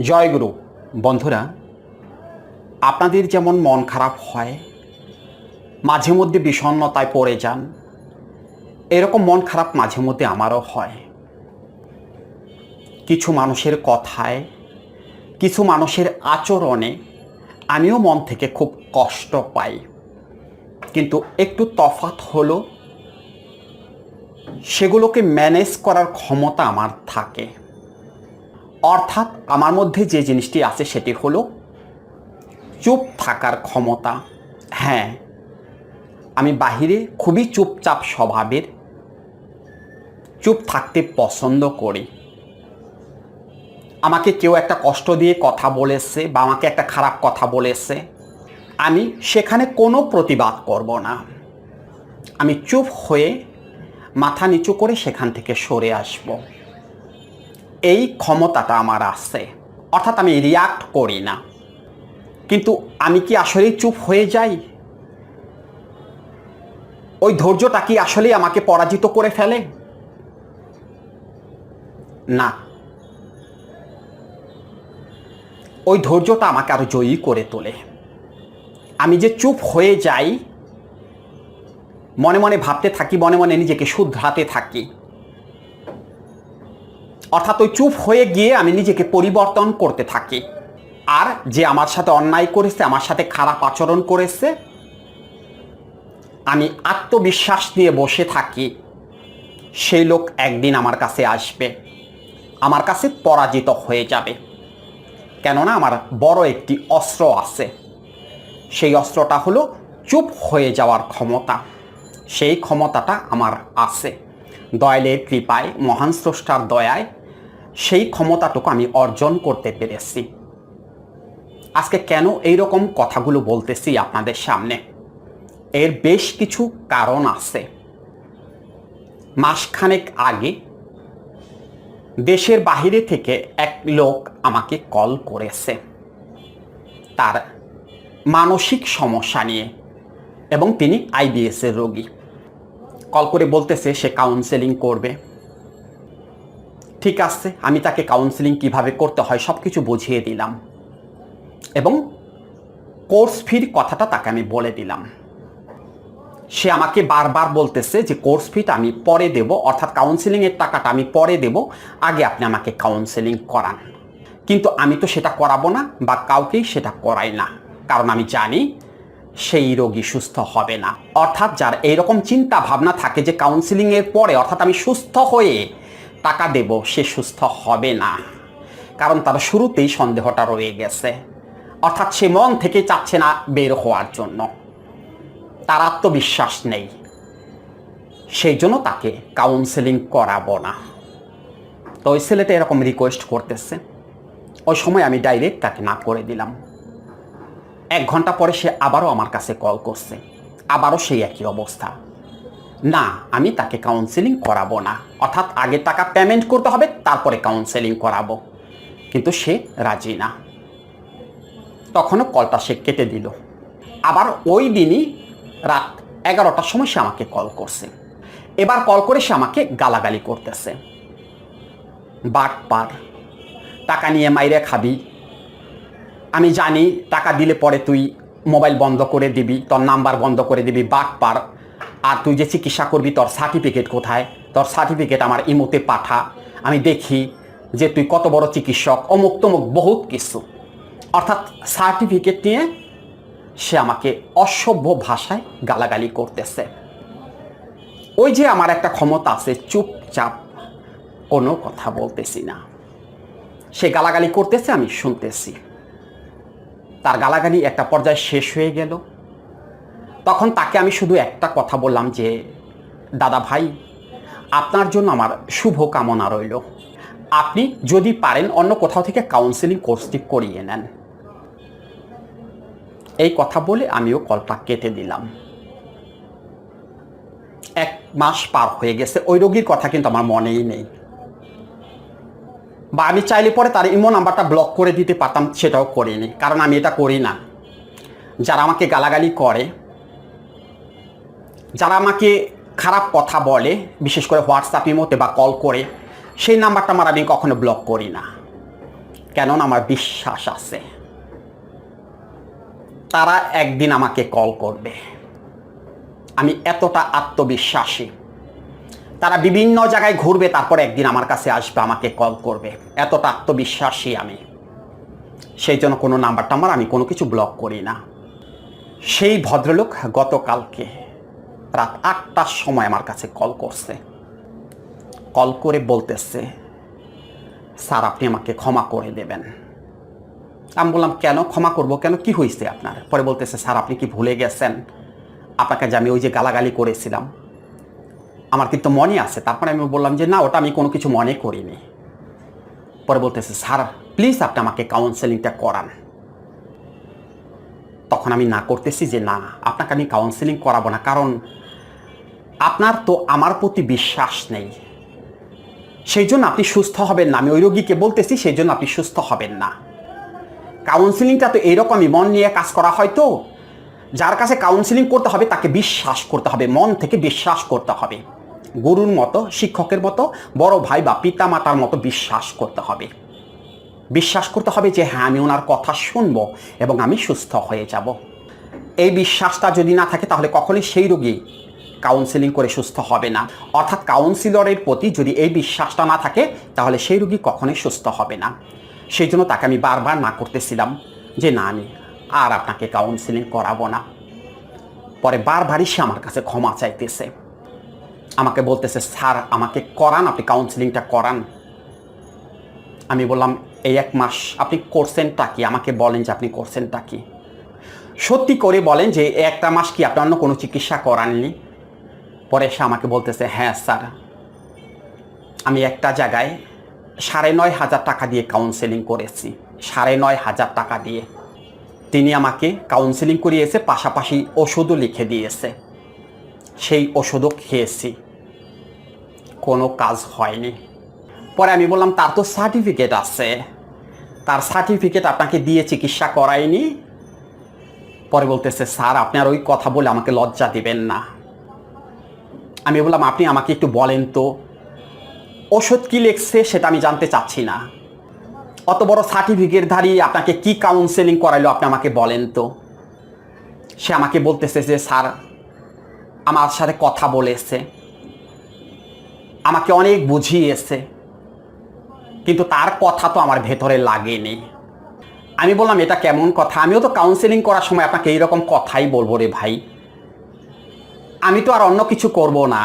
জয়গুরু বন্ধুরা, আপনাদের যেমন মন খারাপ হয়, মাঝে মধ্যে বিষণ্ণতায় পড়ে যান, এরকম মন খারাপ মাঝে মধ্যে আমারও হয়। কিছু মানুষের কথায়, কিছু মানুষের আচরণে আমিও মন থেকে খুব কষ্ট পাই। কিন্তু একটু তফাৎ হলো, সেগুলোকে ম্যানেজ করার ক্ষমতা আমার থাকে। অর্থাৎ আমার মধ্যে যে জিনিসটি আছে সেটি হলো চুপ থাকার ক্ষমতা। হ্যাঁ আমি বাহিরে খুবই চুপচাপ স্বভাবের, চুপ থাকতে পছন্দ করি। আমাকে কেউ একটা কষ্ট দিয়ে কথা বলেছে বা আমাকে একটা খারাপ কথা বলেছে, আমি সেখানে কোনো প্রতিবাদ করব না। আমি চুপ হয়ে মাথা নিচু করে সেখান থেকে সরে আসব। এই ক্ষমতাটা আমার আছে। অর্থাৎ আমি রিয়াক্ট করি না। কিন্তু আমি কি আসলেই চুপ হয়ে যাই? ওই ধৈর্যটা কি আসলেই আমাকে পরাজিত করে ফেলে? না। ওই ধৈর্যটা আমাকে আরও জয়ী করে তোলে। আমি যে চুপ হয়ে যাই, মনে মনে ভাবতে থাকি, মনে মনে নিজেকে শুধরাতে থাকি। অর্থাৎ ওই চুপ হয়ে গিয়ে আমি নিজেকে পরিবর্তন করতে থাকি। আর যে আমার সাথে অন্যায় করেছে, আমার সাথে খারাপ আচরণ করেছে, আমি আত্মবিশ্বাস নিয়ে বসে থাকি। সেই লোক একদিন আমার কাছে আসবে। আমার কাছে পরাজিত হয়ে যাবে। কেননা আমার বড় একটি অস্ত্র আছে। সেই অস্ত্রটা হলো চুপ হয়ে যাওয়ার ক্ষমতা। সেই ক্ষমতাটা আমার আছে। দয়ালের কৃপায়, মহান স্রষ্টার দয়ায় সেই ক্ষমতাটুকু আমি অর্জন করতে পেরেছি। আজকে কেন এই রকম কথাগুলো বলতেছি আপনাদের সামনে? এর বেশ কিছু কারণ আছে। মাসখানেক আগে দেশের বাহিরে থেকে এক লোক আমাকে কল করেছে। তার মানসিক সমস্যা নিয়ে এবং তিনি আইবিএস এর রোগী। কল করে বলতেছে সে কাউন্সেলিং করবে। ঠিক আছে, আমি তাকে কাউন্সেলিং কীভাবে করতে হয় সব কিছু বুঝিয়ে দিলাম। এবং কোর্স ফির কথাটা তাকে আমি বলে দিলাম। সে আমাকে বারবার বলতেছে যে কোর্স ফিটা আমি পরে দেব, অর্থাৎ কাউন্সেলিংয়ের টাকাটা আমি পরে দেব, আগে আপনি আমাকে কাউন্সেলিং করান। কিন্তু আমি তো সেটা করাবো না বা কাউকেই সেটা করাই না। কারণ আমি জানি সেই রোগী সুস্থ হবে না। অর্থাৎ যার এইরকম চিন্তা ভাবনা থাকে যে কাউন্সিলিংয়ের পরে, অর্থাৎ আমি সুস্থ হয়ে টাকা দেব, সে সুস্থ হবে না। কারণ তার শুরুতেই সন্দেহটা রয়ে গেছে। অর্থাৎ সে মন থেকে চাচ্ছে না বের হওয়ার জন্য। তার আত্মবিশ্বাস নেই। সেই জন্য তাকে কাউন্সেলিং করাবো না। তো ওই ছেলেটা এরকম রিকোয়েস্ট করতেছে। ওই সময় আমি ডাইরেক্ট তাকে না করে দিলাম। এক ঘণ্টা পরে সে আবারও আমার কাছে কল করছে। আবারও সেই একই অবস্থা। না, আমি তাকে কাউন্সেলিং করাবো না। অর্থাৎ আগে টাকা পেমেন্ট করতে হবে, তারপরে কাউন্সেলিং করাবো। কিন্তু সে রাজি না। তখনও কলটা সে কেটে দিল। আবার ওই দিনই রাত এগারোটার সময় সে আমাকে কল করছে। এবার কল করে সে আমাকে গালাগালি করতেছে। বাট পার, টাকা নিয়ে মাইরে খাবি। আমি জানি টাকা দিলে পরে তুই মোবাইল বন্ধ করে দিবি, তোর নাম্বার বন্ধ করে দিবি। বাট পার আর তুই যে চিকিৎসা করবি, তোর সার্টিফিকেট কোথায়? তোর সার্টিফিকেট আমার ইমোতে পাঠা। আমি দেখি যে তুই কত বড় চিকিৎসক, অমুক তমুক বহুত কিছু। অর্থাৎ সার্টিফিকেট নিয়ে সে আমাকে অসভ্য ভাষায় গালাগালি করতেছে। ওই যে আমার একটা ক্ষমতা আছে, চুপচাপ কোনো কথা বলতেছি না। সে গালাগালি করতেছে, আমি শুনতেছি। তার গালাগালি একটা পর্যায়ে শেষ হয়ে গেল। তখন তাকে আমি শুধু একটা কথা বললাম যে, দাদা ভাই, আপনার জন্য আমার শুভ কামনা রইল। আপনি যদি পারেন অন্য কোথাও থেকে কাউন্সেলিং কোর্সটি করিয়ে নেন। এই কথা বলে আমিও কলটা কেটে দিলাম। এক মাস পার হয়ে গেছে, ওই রোগীর কথা কিন্তু আমার মনেই নেই। বা আমি চাইলে পরে তার ইমো নাম্বারটা ব্লক করে দিতে পারতাম, সেটাও করিনি, কারণ আমি এটা করি না। যারা আমাকে গালাগালি করে যারা আমাকে খারাপ কথা বলে, বিশেষ করে হোয়াটসঅ্যাপ ইমোতে বা কল করে, সেই নাম্বারটা আমার আমি কখনো ব্লক করি না। কেননা আমার বিশ্বাস আছে, তারা একদিন আমাকে কল করবে। আমি এতটা আত্মবিশ্বাসী। তারা বিভিন্ন জায়গায় ঘুরবে, তারপর একদিন আমার কাছে আসবে, আমাকে কল করবে। এতটা আত্মবিশ্বাসী আমি। সেই জন্য কোনো নাম্বার টাম্বার আমি কোনো কিছু ব্লক করি না। সেই ভদ্রলোক গতকালকে রাত আটটার সময় আমার কাছে কল করছে। কল করে বলতেছে, স্যার, আপনি আমাকে ক্ষমা করে দেবেন। আমি বললাম, কেন? ক্ষমা করব কেন? কি হয়েছে আপনার? পরে বলতেছে, স্যার, আপনি কি ভুলে গেছেন? আপনাকে যে আমি ওই যে গালাগালি করেছিলাম, আমার কিন্তু মনে আছে। তারপরে আমি বললাম যে, না, ওটা আমি কোনো কিছু মনে করিনি। পরে বলতেছে, স্যার প্লিজ আপনি আমাকে কাউন্সেলিংটা করান। তখন আমি না করতেছি যে, না, আপনাকে আমি কাউন্সেলিং করাবো না। কারণ আপনার তো আমার প্রতি বিশ্বাস নেই। সেই জন্য আপনি সুস্থ হবেন না। আমি ওই রোগীকে বলতেছি সেই জন্য আপনি সুস্থ হবেন না। কাউন্সিলিংটা তো এইরকমই, মন নিয়ে কাজ করা হয় তো। যার কাছে কাউন্সিলিং করতে হবে, তাকে বিশ্বাস করতে হবে, মন থেকে বিশ্বাস করতে হবে। গুরুর মতো, শিক্ষকের মতো, বড় ভাই বা পিতা মাতার মতো বিশ্বাস করতে হবে। বিশ্বাস করতে হবে যে হ্যাঁ আমি ওনার কথা শুনব এবং আমি সুস্থ হয়ে যাব। এই বিশ্বাসটা যদি না থাকে, তাহলে কখনোই সেই রোগী কাউন্সিলিং করে সুস্থ হবে না। অর্থাৎ কাউন্সিলরের প্রতি যদি এই বিশ্বাসটা না থাকে, তাহলে সেই রুগী কখনোই সুস্থ হবে না। সেই জন্য তাকে আমি বারবার না করতেছিলাম যে, না, আমি আর আপনাকে কাউন্সিলিং করাবো না। পরে বারবারই সে আমার কাছে ক্ষমা চাইতেছে। আমাকে বলতেছে, স্যার, আমাকে করান, আপনি কাউন্সিলিংটা করান। আমি বললাম, এই এক মাস আপনি করছেনটা কি? আমাকে বলেন যে আপনি করছেনটা কি? সত্যি করে বলেন যে, একটা মাস কি আপনি অন্য কোনো চিকিৎসা করাননি? পরে সে আমাকে বলতেছে হ্যাঁ স্যার, আমি একটা জায়গায় সাড়ে নয় হাজার টাকা দিয়ে কাউন্সেলিং করেছি, সাড়ে নয় হাজার টাকা দিয়ে। তিনি আমাকে কাউন্সেলিং করিয়েছে, পাশাপাশি ওষুধও লিখে দিয়েছে। সেই ওষুধও খেয়েছি। কোনো কাজ হয়নি। পরে আমি বললাম, তার তো সার্টিফিকেট আছে। তার সার্টিফিকেট আপনাকে দিয়ে চিকিৎসা করায়নি পরে বলতেছে, স্যার, আপনি আর ওই কথা বলে আমাকে লজ্জা দিবেন না। আমি বললাম, আপনি আমাকে একটু বলেন তো, ওষুধ কি লিখছে সেটা আমি জানতে চাচ্ছি না। অত বড় সার্টিফিকেট ধারিয়ে আপনাকে কি কাউন্সেলিং করাইলো আপনি আমাকে বলেন তো। সে আমাকে বলতেছে যে, স্যার, আমার সাথে কথা বলেছে। আমাকে অনেক বুঝিয়েছে, কিন্তু তার কথা তো আমার ভেতরে লাগেনি। আমি বললাম, এটা কেমন কথা? আমিও তো কাউন্সেলিং করার সময় আপনাকে এইরকম কথাই বলব রে ভাই। আমি তো আর অন্য কিছু করব না।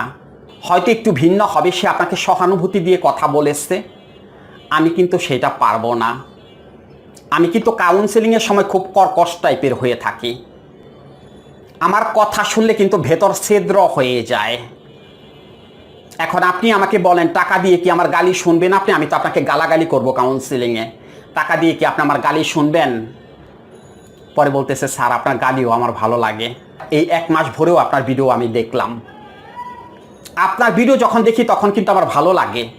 হয়তো একটু ভিন্ন হবে, সে আপনাকে সহানুভূতি দিয়ে কথা বলেছে। আমি কিন্তু সেটা পারব না। আমি কিন্তু কাউন্সেলিংয়ের সময় খুব কর্কশ টাইপের হয়ে থাকি। আমার কথা শুনলে কিন্তু ভেতর ছেদ্র হয়ে যায়। এখন আপনি আমাকে বলেন, টাকা দিয়ে কি আমার গালি শুনবেন আপনি? আমি তো আপনাকে গালাগালি করব কাউন্সিলিংয়ে টাকা দিয়ে কি আপনি আমার গালি শুনবেন? পরে বলতেছে, স্যার, আপনার গালিও আমার ভালো লাগে। এই এক মাস ভরেও আপনার ভিডিও আমি দেখলাম। আপনার ভিডিও যখন দেখি, তখন কিন্তু আমার ভালো লাগে।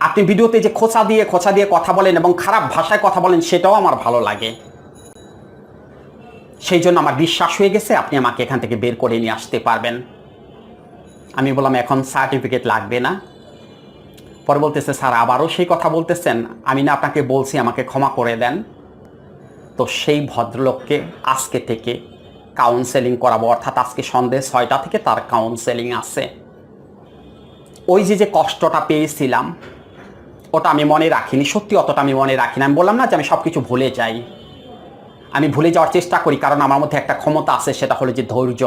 আপনি ভিডিওতে যে খোঁচা দিয়ে খোঁচা দিয়ে কথা বলেন এবং খারাপ ভাষায় কথা বলেন, সেটাও আমার ভালো লাগে। সেই জন্য আমার বিশ্বাস হয়ে গেছে, আপনি আমাকে এখান থেকে বের করে নিয়ে আসতে পারবেন। আমি বললাম, এখন সার্টিফিকেট লাগবে না। পরে বলতেছে, স্যার, আবারও সেই কথা বলতেছেন। আমি না আপনাকে বলছি, আমাকে ক্ষমা করে দেন। তো সেই ভদ্রলোককে আজকে থেকে কাউন্সেলিং করাবো, অর্থাৎ আজকে সন্ধ্যে ছয়টা থেকে তার কাউন্সেলিং আছে। ওই যে যে কষ্টটা পেয়েছিলাম, ওটা আমি মনে রাখিনি, সত্যি অতটা আমি মনে রাখিনি। আমি বললাম না যে আমি সব কিছু ভুলে যাই। আমি ভুলে যাওয়ার চেষ্টা করি, কারণ আমার মধ্যে একটা ক্ষমতা আছে, সেটা হলো যে ধৈর্য।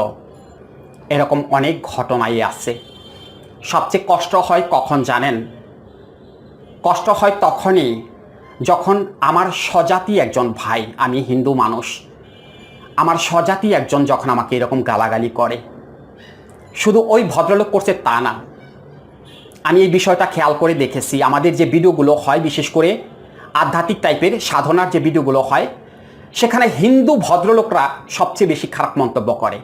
এরকম অনেক ঘটনাই আছে। সবচেয়ে কষ্ট হয় কখন জানেন? কষ্ট হয় তখনই যখন আমার স্বজাতি একজন ভাই, আমি হিন্দু মানুষ আমার স্বজাতি একজন যখন আমাকে এরকম গালাগালি করে। শুধু ওই ভদ্রলোক করছে তা না। আমি এই বিষয়টা খেয়াল করে দেখেছি। আমাদের যে ভিডিওগুলো হয়, বিশেষ করে আধ্যাত্মিক টাইপের সাধনার যে ভিডিওগুলো হয়, সেখানে হিন্দু ভদ্রলোকরা সবচেয়ে বেশি খারাপ মন্তব্য করে।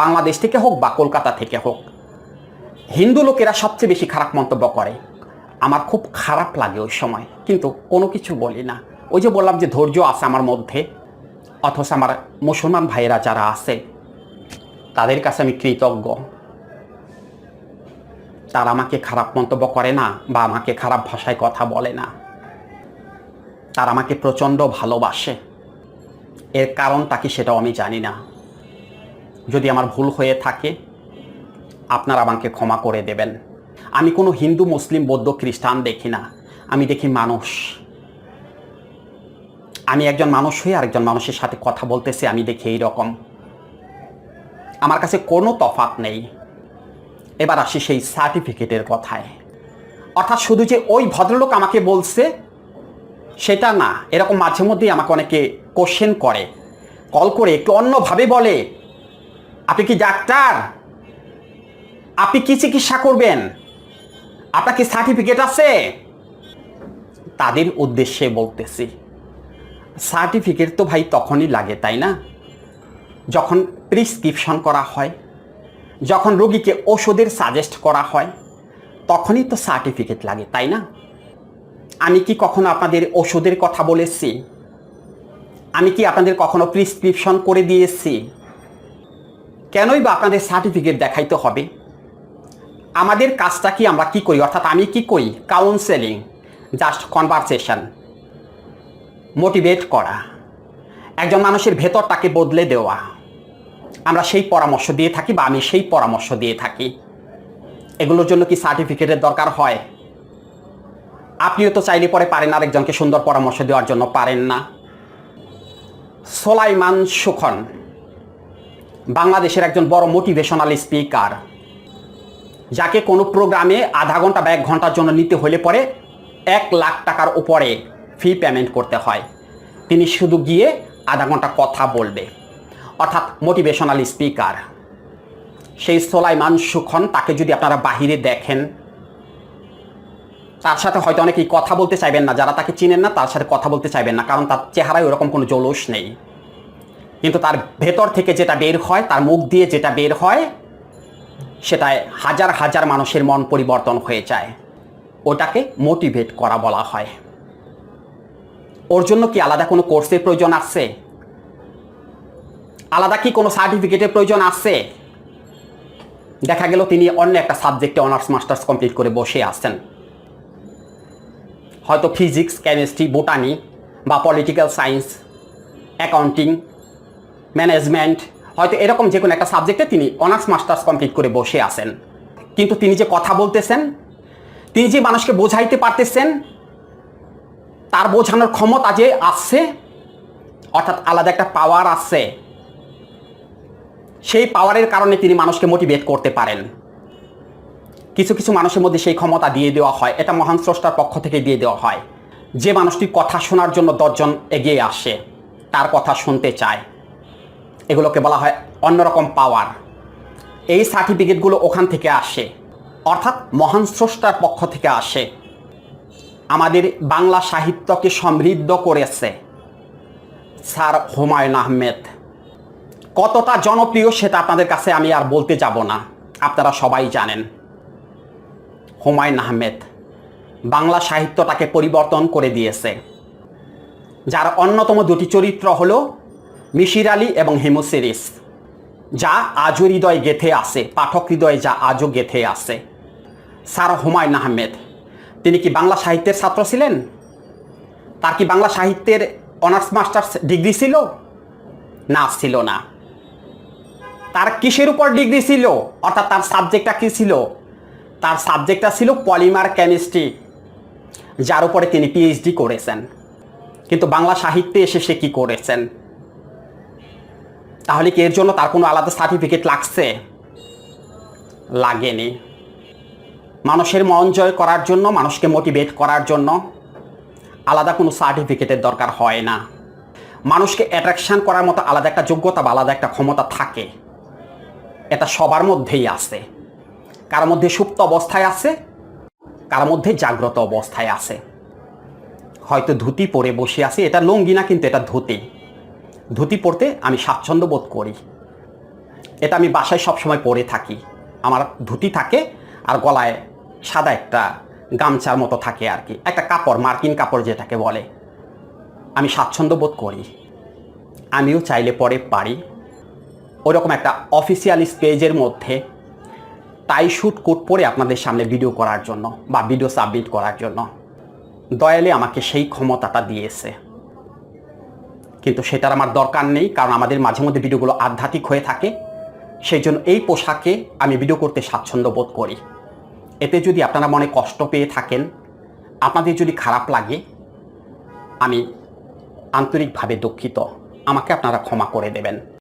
বাংলাদেশ থেকে হোক বা কলকাতা থেকে হোক, হিন্দু লোকেরা সবচেয়ে বেশি খারাপ মন্তব্য করে। আমার খুব খারাপ লাগে ওই সময়, কিন্তু কোনো কিছু বলি না। ওই যে বললাম যে ধৈর্য আছে আমার মধ্যে। অথচ আমার মুসলমান ভাইয়েরা যারা আছে, তাদের কাছে আমি কৃতজ্ঞ। তারা আমাকে খারাপ মন্তব্য করে না বা আমাকে খারাপ ভাষায় কথা বলে না। তারা আমাকে প্রচণ্ড ভালোবাসে। এর কারণটা কি সেটাও আমি জানি না। যদি আমার ভুল হয়ে থাকে, আপনারা আমাকে ক্ষমা করে দেবেন। আমি কোনো হিন্দু, মুসলিম, বৌদ্ধ, খ্রিস্টান দেখি না। আমি দেখি মানুষ। আমি একজন মানুষ হয়ে আরেকজন মানুষের সাথে কথা বলতেছি, আমি দেখি এই রকম আমার কাছে কোনো তফাৎ নেই। এবার আসি সেই সার্টিফিকেটের কথায়। অর্থাৎ শুধু যে ওই ভদ্রলোক আমাকে বলছে, সেটা না, এরকম মাঝে মধ্যেই আমাকে অনেকে কোশ্চেন করে। কল করে একটু অন্যভাবে বলে, আপনি কি ডাক্তার? আপনি কি চিকিৎসা করবেন? আপনার কি সার্টিফিকেট আছে? তাদের উদ্দেশ্যে বলতেছি। সার্টিফিকেট তো ভাই তখনই লাগে, তাই না? যখন প্রিসক্রিপশন করা হয়, যখন রোগীকে ওষুধের সাজেস্ট করা হয়, তখনই তো সার্টিফিকেট লাগে, তাই না? আমি কি কখনো আপনাদের ওষুধের কথা বলেছি? আমি কি আপনাদের কখনো প্রিসক্রিপশন করে দিয়েছি? কেনই বা আপনাদের সার্টিফিকেট দেখাইতে হবে? আমাদের কাজটা কি আমরা কি করি? অর্থাৎ আমি কি করি? কাউন্সেলিং জাস্ট কনভারসেশন মোটিভেট করা। একজন মানুষের ভেতরটাকে বদলে দেওয়া। আমরা সেই পরামর্শ দিয়ে থাকি বা আমি সেই পরামর্শ দিয়ে থাকি। এগুলোর জন্য কি সার্টিফিকেটের দরকার হয়? আপনিও তো চাইলে পরে পারেন আরেকজনকে সুন্দর পরামর্শ দেওয়ার জন্য পারেন না। সোলাইমান সুখন, বাংলাদেশের একজন বড় মোটিভেশনাল স্পিকার যাকে কোনো প্রোগ্রামে আধা ঘণ্টা বা এক ঘণ্টার জন্য নিতে হলে পরে এক লাখ টাকার উপরে ফি পেমেন্ট করতে হয়। তিনি শুধু গিয়ে আধা ঘণ্টা কথা বলবে। অর্থাৎ মোটিভেশনাল স্পিকার সেই সোলাইমান সুখন তাকে যদি আপনারা বাহিরে দেখেন, তার সাথে হয়তো অনেকেই কথা বলতে চাইবেন না। যারা তাকে চিনেন না, তার সাথে কথা বলতে চাইবেন না, কারণ তার চেহারায় ওরকম কোনো জৌলুস নেই। কিন্তু তার ভেতর থেকে যেটা বের হয়, তার মুখ দিয়ে যেটা বের হয়, সেটায় হাজার হাজার মানুষের মন পরিবর্তন হয়ে যায়। ওটাকে মোটিভেট করা বলা হয়। ওর জন্য কি আলাদা কোনো কোর্সের প্রয়োজন আছে? আলাদা কি কোনো সার্টিফিকেটের প্রয়োজন আছে? দেখা গেল তিনি অন্য একটা সাবজেক্টে অনার্স, মাস্টার্স কমপ্লিট করে বসে আছেন। হয়তো ফিজিক্স, কেমিস্ট্রি, বোটানি বা পলিটিক্যাল সায়েন্স, অ্যাকাউন্টিং, ম্যানেজমেন্ট, হয়তো এরকম যে কোনো একটা সাবজেক্টে তিনি অনার্স, মাস্টার্স কমপ্লিট করে বসে আছেন। কিন্তু তিনি যে কথা বলতেছেন, তিনি যে মানুষকে বোঝাইতে পারতেছেন তার বোঝানোর ক্ষমতা যে আসছে অর্থাৎ আলাদা একটা পাওয়ার আছে, সেই পাওয়ারের কারণে তিনি মানুষকে মোটিভেট করতে পারেন। কিছু কিছু মানুষের মধ্যে সেই ক্ষমতা দিয়ে দেওয়া হয়, এটা মহান স্রষ্টার পক্ষ থেকে দিয়ে দেওয়া হয়। যে মানুষটি কথা শোনার জন্য দশজন এগিয়ে আসে, তার কথা শুনতে চায়। এগুলোকে বলা হয় অন্যরকম পাওয়ার এই সার্টিফিকেটগুলো ওখান থেকে আসে, অর্থাৎ মহান স্রষ্টার পক্ষ থেকে আসে। আমাদের বাংলা সাহিত্যকে সমৃদ্ধ করেছে। স্যার হুমায়ুন আহমেদ। কতটা জনপ্রিয় সেটা আপনাদের কাছে আমি আর বলতে যাব না। আপনারা সবাই জানেন। হুমায়ুন আহমেদ বাংলা সাহিত্যটাকে পরিবর্তন করে দিয়েছে। যার অন্যতম দুটি চরিত্র হল মিশির আলী এবং হিমু যা আজও হৃদয় গেথে আছে, পাঠক হৃদয়ে যা আজও গেথে আছে। স্যার হুমায়ুন আহমেদ তিনি কি বাংলা সাহিত্যের ছাত্র ছিলেন? তার কি বাংলা সাহিত্যের অনার্স, মাস্টার্স ডিগ্রি ছিল? না ছিল না। তার কিসের উপর ডিগ্রি ছিল? অর্থাৎ তার সাবজেক্টটা কী ছিল? তার সাবজেক্টটা ছিল পলিমার কেমিস্ট্রি, যার উপরে তিনি পিএইচডি করেছেন। কিন্তু বাংলা সাহিত্যে এসে সে কী করেছেন? তাহলে কি এর জন্য তার কোনো আলাদা সার্টিফিকেট লাগছে? লাগেনি। মানুষের মন জয় করার জন্য, মানুষকে মোটিভেট করার জন্য আলাদা কোনো সার্টিফিকেটের দরকার হয় না। মানুষকে অ্যাট্রাকশান করার মতো আলাদা একটা যোগ্যতা বা আলাদা একটা ক্ষমতা থাকে। এটা সবার মধ্যেই আছে। কার মধ্যে সুপ্ত অবস্থায় আছে, কার মধ্যে জাগ্রত অবস্থায় আছে। হয়তো ধুতি পরে বসে আছি, এটা লুঙ্গি না, কিন্তু এটা ধুতি। ধুতি পরতে আমি স্বাচ্ছন্দ্য বোধ করি। এটা আমি বাসায় সবসময় পরে থাকি। আমার ধুতি থাকে আর গলায় সাদা একটা গামছার মতো থাকে আর কি। একটা কাপড়, মার্কিন কাপড় যেটাকে বলে। আমি স্বাচ্ছন্দ্য বোধ করি। আমিও চাইলে পরে পারি। ওরকম একটা অফিসিয়াল স্টেজের মধ্যে টাই শুট কোট পরে আপনাদের সামনে ভিডিও করার জন্য বা ভিডিও সাবমিট করার জন্য। দয়ালে আমাকে সেই ক্ষমতাটা দিয়েছে। কিন্তু সেটার আমার দরকার নেই, কারণ আমাদের মাঝে মধ্যে ভিডিওগুলো আধ্যাত্মিক হয়ে থাকে। সেই জন্য এই পোশাকে আমি ভিডিও করতে স্বাচ্ছন্দ্য বোধ করি। এতে যদি আপনারা মনে কষ্ট পেয়ে থাকেন, আপনাদের যদি খারাপ লাগে, আমি আন্তরিকভাবে দুঃখিত। আমাকে আপনারা ক্ষমা করে দেবেন।